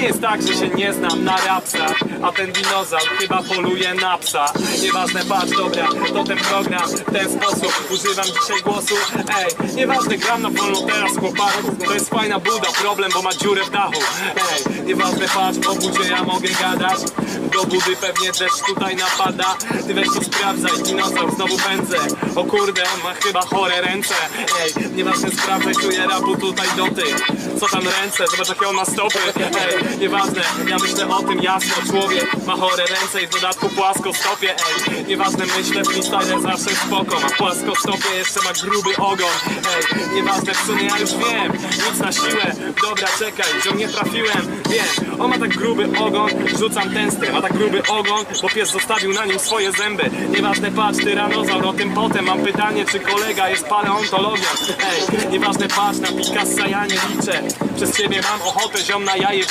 nie jest tak, że się nie znam na rapsach A ten dinozaur chyba poluje na psa. Nieważne, patrz, dobra, to ten program W ten sposób. Używam dzisiaj głosu Ej, nieważne, gram na wolno teraz chłopaków To jest fajna buda, problem, bo ma dziurę w dachu. Ej, nieważne, patrz, po budzie ja mogę gadać. Do budy pewnie deszcz tutaj napada. Ty weź to sprawdzaj, dinozaur znowu pędzę. O kurde, on ma chyba chore ręce. Ej, nieważne, sprawdzaj, czuję rapu tutaj dotyk Co tam ręce, zobacz jakie on ma stopy. Ej, nieważne, ja myślę o tym jasno Człowiek ma chore ręce i w dodatku płasko stopie Ej, nieważne, myślę, freestyle zawsze spoko. Ma płasko stopie, jeszcze ma gruby ogon. Ej, nieważne, w sumie ja już wiem. Nic na siłę, dobra, czekaj, że nie trafiłem. Wiem, on ma tak gruby ogon, rzucam tęstę Ma tak gruby ogon, bo pies zostawił na nim swoje zęby. Nieważne, patrz, tyranozaur, o tym potem Mam pytanie, czy kolega jest paleontologiem? Ej, nieważne, patrz, na Picassa ja nie liczę. Przez ciebie mam ochotę, ziom na jaje